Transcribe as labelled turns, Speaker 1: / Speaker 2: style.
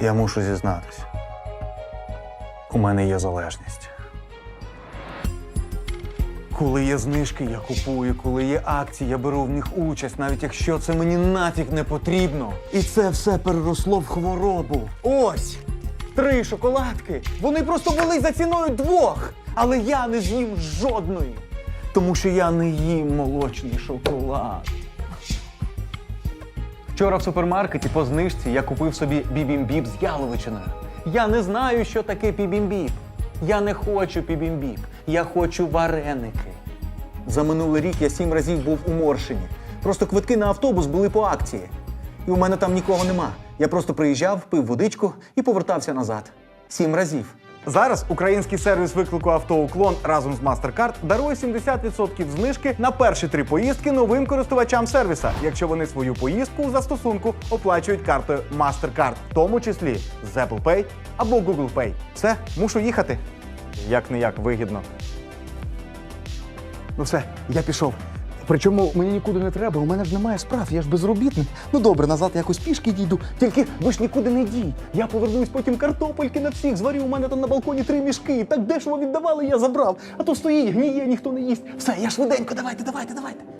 Speaker 1: Я мушу зізнатися. У мене є залежність. Коли є знижки, я купую, коли є акції, я беру в них участь, навіть якщо це мені нафіг не потрібно. І це все переросло в хворобу. Ось! Три шоколадки. Вони просто були за ціною двох. Але я не з'їм жодної. Тому що я не їм молочний шоколад. Вчора в супермаркеті по знижці я купив собі бібімбіп з яловичиною. Я не знаю, що таке бібімбіп. Я не хочу бібімбіп. Я хочу вареники. За минулий рік я сім разів був у Моршині. Просто квитки на автобус були по акції. І у мене там нікого нема. Я просто приїжджав, пив водичку і повертався назад. Сім разів. Зараз український сервіс виклику авто «Уклон» разом з MasterCard дарує 70% знижки на перші три поїздки новим користувачам сервіса, якщо вони свою поїздку у застосунку оплачують картою MasterCard, в тому числі з Apple Pay або Google Pay. Все, мушу їхати. Як не як вигідно. Ну все, я пішов. Причому мені нікуди не треба, у мене ж немає справ, я ж безробітний. Ну добре, назад якось пішки дійду. Тільки ви ж нікуди не йдіть. Я повернусь потім картопельки на всіх зварю. У мене там на балконі три мішки. Так дешево віддавали, я забрав. А то стоїть, гніє, ніхто не їсть. Все, я швиденько, давайте, давайте, давайте.